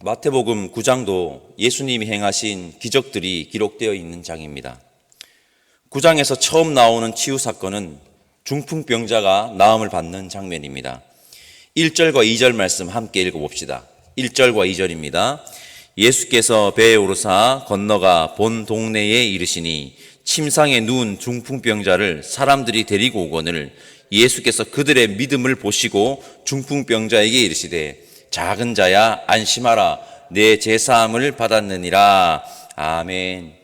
마태복음 9장도 예수님이 행하신 기적들이 기록되어 있는 장입니다. 9장에서 처음 나오는 치유 사건은 중풍병자가 나음을 받는 장면입니다. 1절과 2절 말씀 함께 읽어봅시다. 1절과 2절입니다. 예수께서 배에 오르사 건너가 본 동네에 이르시니 침상에 누운 중풍병자를 사람들이 데리고 오거늘 예수께서 그들의 믿음을 보시고 중풍병자에게 이르시되 작은 자야 안심하라 내 제사함을 받았느니라 아멘.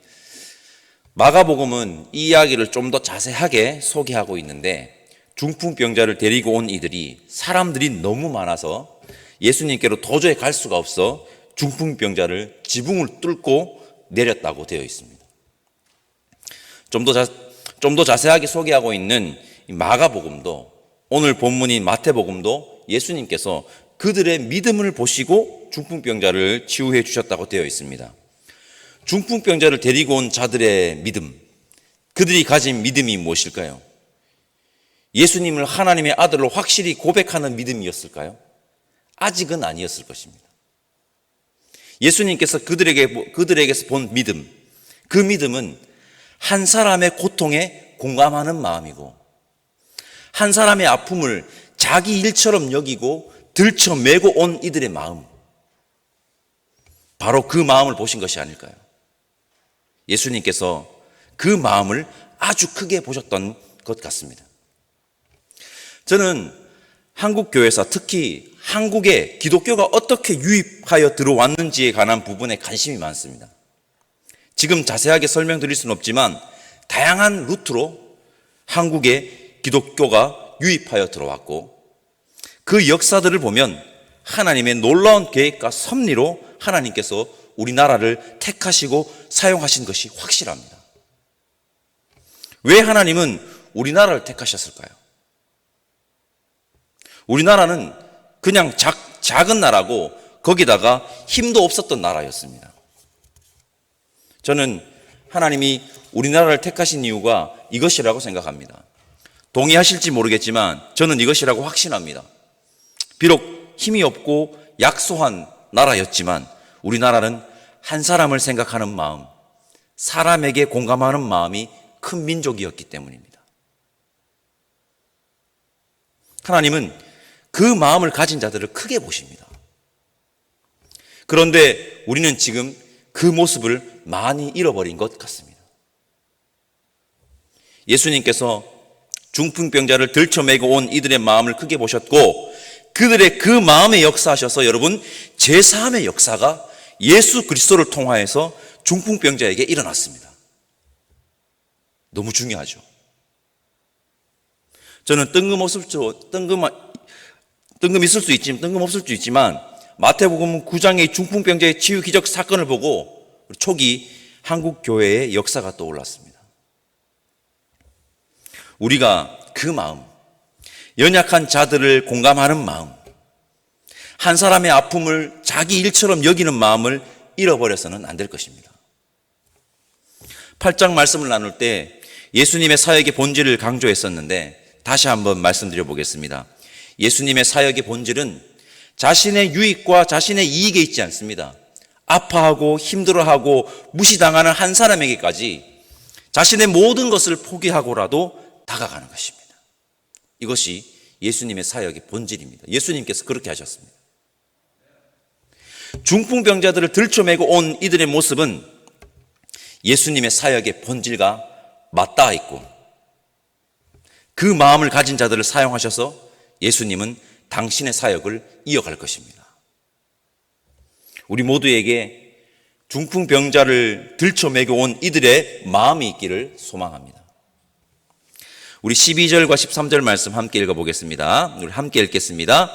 마가복음은 이 이야기를 좀 더 자세하게 소개하고 있는데 중풍병자를 데리고 온 이들이 사람들이 너무 많아서 예수님께로 도저히 갈 수가 없어 중풍병자를 지붕을 뚫고 내렸다고 되어 있습니다. 좀 더 자, 좀 더 자세하게 소개하고 있는 이 마가복음도 오늘 본문인 마태복음도 예수님께서 그들의 믿음을 보시고 중풍병자를 치유해 주셨다고 되어 있습니다. 중풍병자를 데리고 온 자들의 믿음, 그들이 가진 믿음이 무엇일까요? 예수님을 하나님의 아들로 확실히 고백하는 믿음이었을까요? 아직은 아니었을 것입니다. 예수님께서 그들에게, 그들에게서 본 믿음, 그 믿음은 한 사람의 고통에 공감하는 마음이고, 한 사람의 아픔을 자기 일처럼 여기고 들쳐매고 온 이들의 마음. 바로 그 마음을 보신 것이 아닐까요? 예수님께서 그 마음을 아주 크게 보셨던 것 같습니다. 저는 한국 교회사 특히 한국에 기독교가 어떻게 유입하여 들어왔는지에 관한 부분에 관심이 많습니다. 지금 자세하게 설명드릴 수는 없지만 다양한 루트로 한국에 기독교가 유입하여 들어왔고 그 역사들을 보면 하나님의 놀라운 계획과 섭리로 하나님께서 우리나라를 택하시고 사용하신 것이 확실합니다. 왜 하나님은 우리나라를 택하셨을까요? 우리나라는 그냥 작, 작은 나라고 거기다가 힘도 없었던 나라였습니다. 저는 하나님이 우리나라를 택하신 이유가 이것이라고 생각합니다. 동의하실지 모르겠지만 저는 이것이라고 확신합니다. 비록 힘이 없고 약소한 나라였지만 우리나라는 한 사람을 생각하는 마음, 사람에게 공감하는 마음이 큰 민족이었기 때문입니다. 하나님은 그 마음을 가진 자들을 크게 보십니다. 그런데 우리는 지금 그 모습을 많이 잃어버린 것 같습니다. 예수님께서 중풍병자를 들쳐매고 온 이들의 마음을 크게 보셨고 그들의 그 마음에 역사하셔서 여러분 제3의 역사가 예수 그리스도를 통하여서 중풍병자에게 일어났습니다. 너무 중요하죠. 저는 뜬금없을 수, 뜬금, 뜬금 있을 수 있지만, 뜬금없을 수 있지만, 마태복음 9장의 중풍병자의 치유 기적 사건을 보고 초기 한국 교회의 역사가 떠올랐습니다. 우리가 그 마음, 연약한 자들을 공감하는 마음, 한 사람의 아픔을 자기 일처럼 여기는 마음을 잃어버려서는 안 될 것입니다. 8장 말씀을 나눌 때 예수님의 사역의 본질을 강조했었는데 다시 한번 말씀드려 보겠습니다. 예수님의 사역의 본질은 자신의 유익과 자신의 이익에 있지 않습니다. 아파하고 힘들어하고 무시당하는 한 사람에게까지 자신의 모든 것을 포기하고라도 다가가는 것입니다. 이것이 예수님의 사역의 본질입니다. 예수님께서 그렇게 하셨습니다. 중풍병자들을 들쳐매고 온 이들의 모습은 예수님의 사역의 본질과 맞닿아 있고 그 마음을 가진 자들을 사용하셔서 예수님은 당신의 사역을 이어갈 것입니다. 우리 모두에게 중풍병자를 들쳐매고 온 이들의 마음이 있기를 소망합니다. 우리 12절과 13절 말씀 함께 읽어보겠습니다. 우리 함께 읽겠습니다.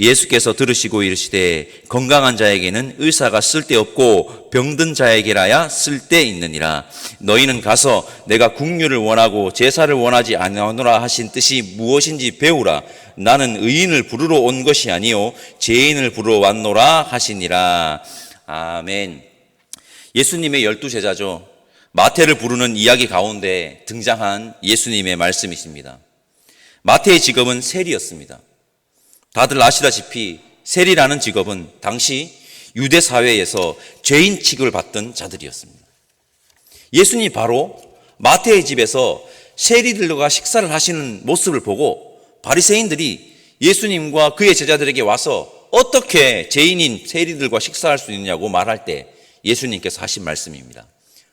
예수께서 들으시고 이르시되 건강한 자에게는 의사가 쓸데없고 병든 자에게라야 쓸데있느니라. 너희는 가서 내가 국류를 원하고 제사를 원하지 아니하노라 하신 뜻이 무엇인지 배우라. 나는 의인을 부르러 온 것이 아니요 죄인을 부르러 왔노라 하시니라. 아멘. 예수님의 열두 제자죠 마태를 부르는 이야기 가운데 등장한 예수님의 말씀이십니다 마태의 직업은 세리였습니다 다들 아시다시피 세리라는 직업은 당시 유대 사회에서 죄인 취급을 받던 자들이었습니다. 예수님이 바로 마태의 집에서 세리들과 식사를 하시는 모습을 보고 바리새인들이 예수님과 그의 제자들에게 와서 어떻게 죄인인 세리들과 식사할 수 있느냐고 말할 때 예수님께서 하신 말씀입니다.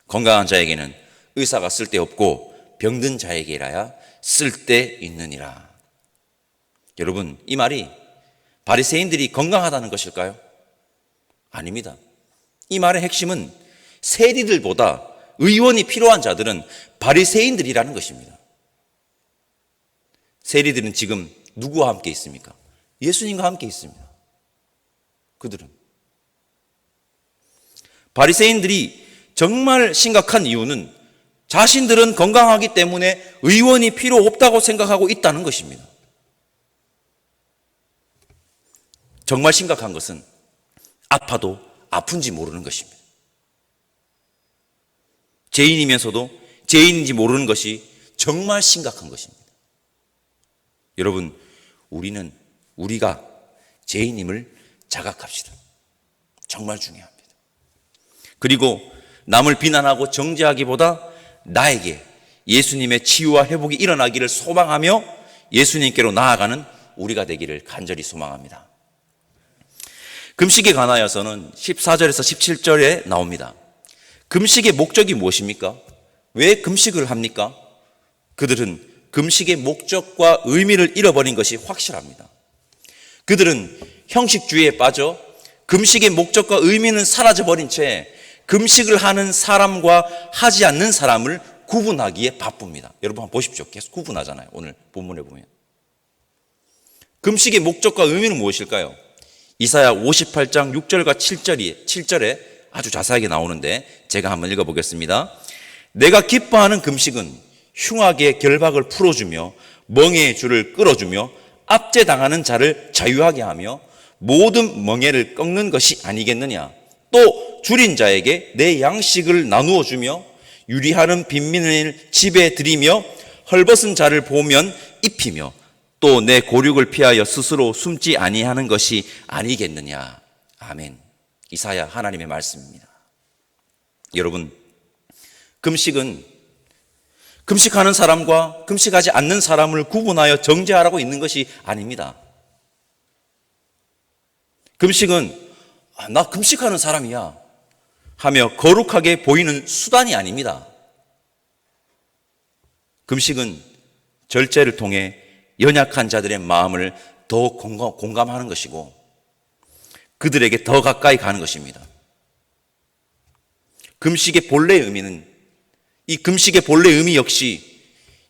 건강한 자에게는 의사가 쓸데없고 병든 자에게라야 쓸데있느니라. 여러분, 이 말이 바리새인들이 건강하다는 것일까요? 아닙니다. 이 말의 핵심은 세리들보다 의원이 필요한 자들은 바리새인들이라는 것입니다. 세리들은 지금 누구와 함께 있습니까? 예수님과 함께 있습니다. 그들은 바리새인들이 정말 심각한 이유는 자신들은 건강하기 때문에 의원이 필요 없다고 생각하고 있다는 것입니다. 정말 심각한 것은 아파도 아픈지 모르는 것입니다. 죄인이면서도 죄인인지 모르는 것이 정말 심각한 것입니다. 여러분, 우리는 우리가 죄인임을 자각합시다. 정말 중요합니다. 그리고 남을 비난하고 정죄하기보다 나에게 예수님의 치유와 회복이 일어나기를 소망하며 예수님께로 나아가는 우리가 되기를 간절히 소망합니다. 금식에 관하여서는 14절에서 17절에 나옵니다. 금식의 목적이 무엇입니까? 왜 금식을 합니까? 그들은 금식의 목적과 의미를 잃어버린 것이 확실합니다. 그들은 형식주의에 빠져 금식의 목적과 의미는 사라져버린 채 금식을 하는 사람과 하지 않는 사람을 구분하기에 바쁩니다. 여러분 한번 보십시오. 계속 구분하잖아요. 오늘 본문에 보면. 금식의 목적과 의미는 무엇일까요? 이사야 58장 6절과 7절이 7절에 아주 자세하게 나오는데 제가 한번 읽어 보겠습니다. 내가 기뻐하는 금식은 흉악의 결박을 풀어주며 멍해의 줄을 끌어주며 압제당하는 자를 자유하게 하며 모든 멍해를 꺾는 것이 아니겠느냐. 또 줄인 자에게 내 양식을 나누어 주며 유리하는 빈민을 집에 들이며 헐벗은 자를 보면 입히며 또 내 고륙을 피하여 스스로 숨지 아니하는 것이 아니겠느냐. 아멘. 이사야 하나님의 말씀입니다. 여러분, 금식은 금식하는 사람과 금식하지 않는 사람을 구분하여 정죄하라고 있는 것이 아닙니다. 금식은 아, 나 금식하는 사람이야 하며 거룩하게 보이는 수단이 아닙니다. 금식은 절제를 통해 연약한 자들의 마음을 더 공감, 하는 것이고 그들에게 더 가까이 가는 것입니다. 금식의 본래의 의미는 이 금식의 본래 의미 역시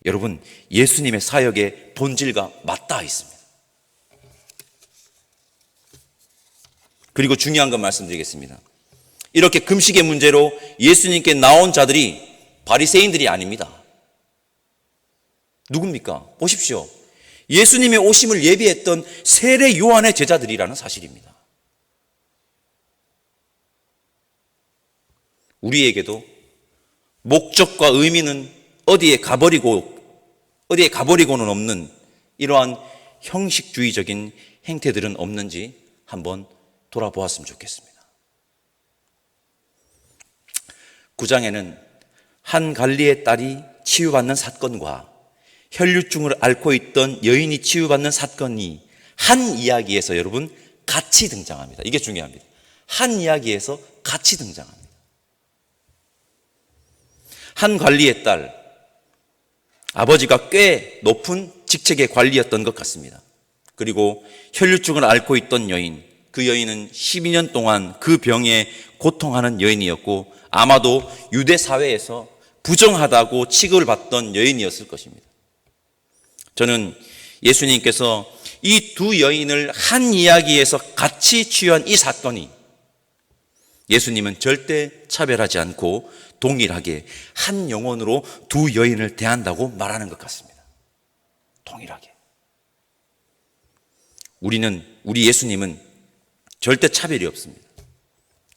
여러분 예수님의 사역의 본질과 맞닿아 있습니다. 그리고 중요한 건 말씀드리겠습니다. 이렇게 금식의 문제로 예수님께 나온 자들이 바리새인들이 아닙니다. 누굽니까? 보십시오. 예수님의 오심을 예비했던 세례 요한의 제자들이라는 사실입니다. 우리에게도 목적과 의미는 어디에 가버리고 어디에 가버리고는 없는 이러한 형식주의적인 행태들은 없는지 한번 돌아보았으면 좋겠습니다. 9장에는 한 관리의 딸이 치유받는 사건과 혈류증을 앓고 있던 여인이 치유받는 사건이 한 이야기에서 여러분 같이 등장합니다. 이게 중요합니다. 한 이야기에서 같이 등장합니다. 한 관리의 딸, 아버지가 꽤 높은 직책의 관리였던 것 같습니다. 그리고 혈류증을 앓고 있던 여인, 그 여인은 12년 동안 그 병에 고통하는 여인이었고 아마도 유대 사회에서 부정하다고 취급을 받던 여인이었을 것입니다. 저는 예수님께서 이 두 여인을 한 이야기에서 같이 취한 이 사건이 예수님은 절대 차별하지 않고 동일하게 한 영혼으로 두 여인을 대한다고 말하는 것 같습니다. 동일하게. 우리는, 우리 예수님은 절대 차별이 없습니다.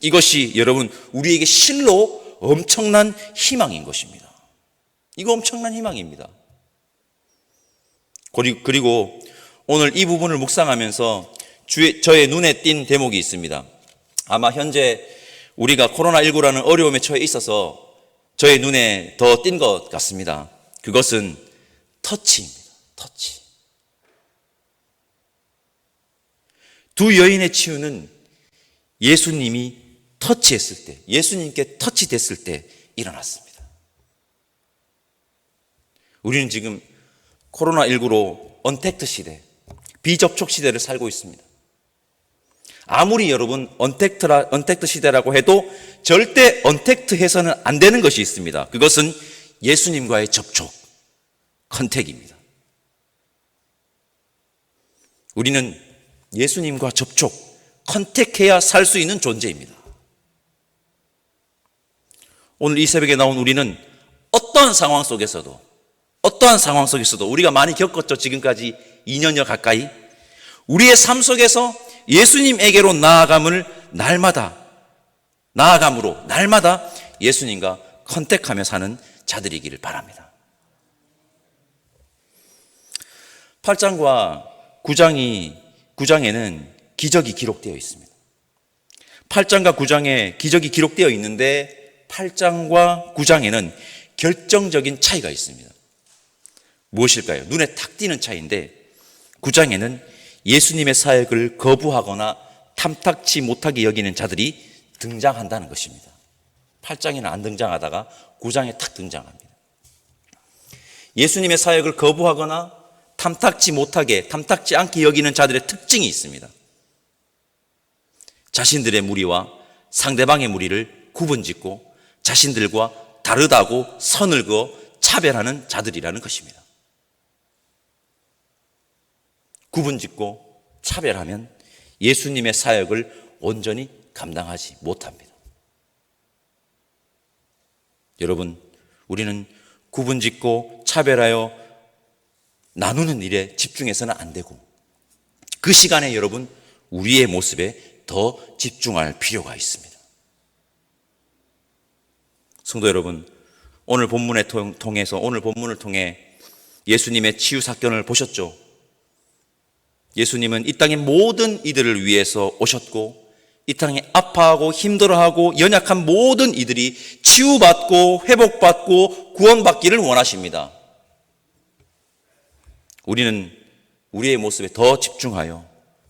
이것이 여러분 우리에게 실로 엄청난 희망인 것입니다. 이거 엄청난 희망입니다. 그리고 오늘 이 부분을 묵상하면서 주의, 저의 눈에 띈 대목이 있습니다. 아마 현재 우리가 코로나19라는 어려움에 처해 있어서 저의 눈에 더 띈 것 같습니다. 그것은 터치입니다. 터치. 두 여인의 치유는 예수님이 터치했을 때, 예수님께 터치됐을 때 일어났습니다. 우리는 지금 코로나19로 언택트 시대, 비접촉 시대를 살고 있습니다. 아무리 여러분 언택트라, 언택트 시대라고 해도 절대 언택트 해서는 안 되는 것이 있습니다. 그것은 예수님과의 접촉, 컨택입니다. 우리는 예수님과 접촉, 컨택해야 살 수 있는 존재입니다. 오늘 이 새벽에 나온 우리는 어떠한 상황 속에서도, 어떠한 상황 속에서도 우리가 많이 겪었죠. 지금까지 2년여 가까이. 우리의 삶 속에서 예수님에게로 나아감을 날마다, 나아감으로 날마다 예수님과 컨택하며 사는 자들이기를 바랍니다. 8장과 9장이 9장에는 기적이 기록되어 있습니다. 8장과 9장에 기적이 기록되어 있는데 8장과 9장에는 결정적인 차이가 있습니다. 무엇일까요? 눈에 탁 띄는 차이인데 9장에는 예수님의 사역을 거부하거나 탐탁치 못하게 여기는 자들이 등장한다는 것입니다. 8장에는 안 등장하다가 9장에 탁 등장합니다. 예수님의 사역을 거부하거나 탐탁지 못하게, 탐탁지 않게 여기는 자들의 특징이 있습니다. 자신들의 무리와 상대방의 무리를 구분 짓고 자신들과 다르다고 선을 그어 차별하는 자들이라는 것입니다. 구분 짓고 차별하면 예수님의 사역을 온전히 감당하지 못합니다. 여러분, 우리는 구분 짓고 차별하여 나누는 일에 집중해서는 안 되고 그 시간에 여러분 우리의 모습에 더 집중할 필요가 있습니다. 성도 여러분, 오늘 본문에 통해서 오늘 본문을 통해 예수님의 치유 사건을 보셨죠? 예수님은 이 땅의 모든 이들을 위해서 오셨고 이 땅에 아파하고 힘들어하고 연약한 모든 이들이 치유받고 회복받고 구원받기를 원하십니다. 우리는 우리의 모습에 더 집중하여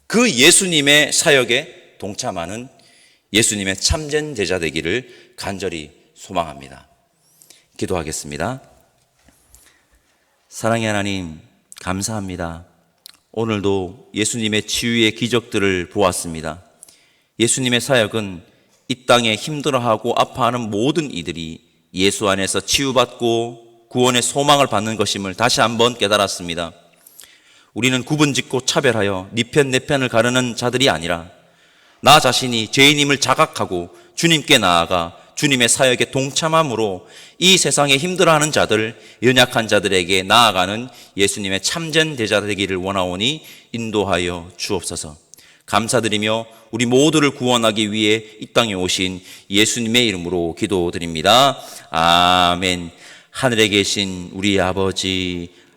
그 예수님의 사역에 동참하는 예수님의 참된 제자 되기를 간절히 소망합니다. 기도하겠습니다. 사랑의 하나님, 감사합니다. 오늘도 예수님의 치유의 기적들을 보았습니다. 예수님의 사역은 이 땅에 힘들어하고 아파하는 모든 이들이 예수 안에서 치유받고 구원의 소망을 받는 것임을 다시 한번 깨달았습니다. 우리는 구분 짓고 차별하여 네 편 내 편을 가르는 자들이 아니라 나 자신이 죄인임을 자각하고 주님께 나아가 주님의 사역에 동참함으로 이 세상에 힘들어하는 자들, 연약한 자들에게 나아가는 예수님의 참전 대자 되기를 원하오니 인도하여 주옵소서. 감사드리며 우리 모두를 구원하기 위해 이 땅에 오신 예수님의 이름으로 기도드립니다. 아멘. 하늘에 계신 우리 아버지,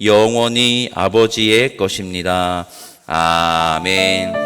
영원히 아버지의 것입니다. 아멘.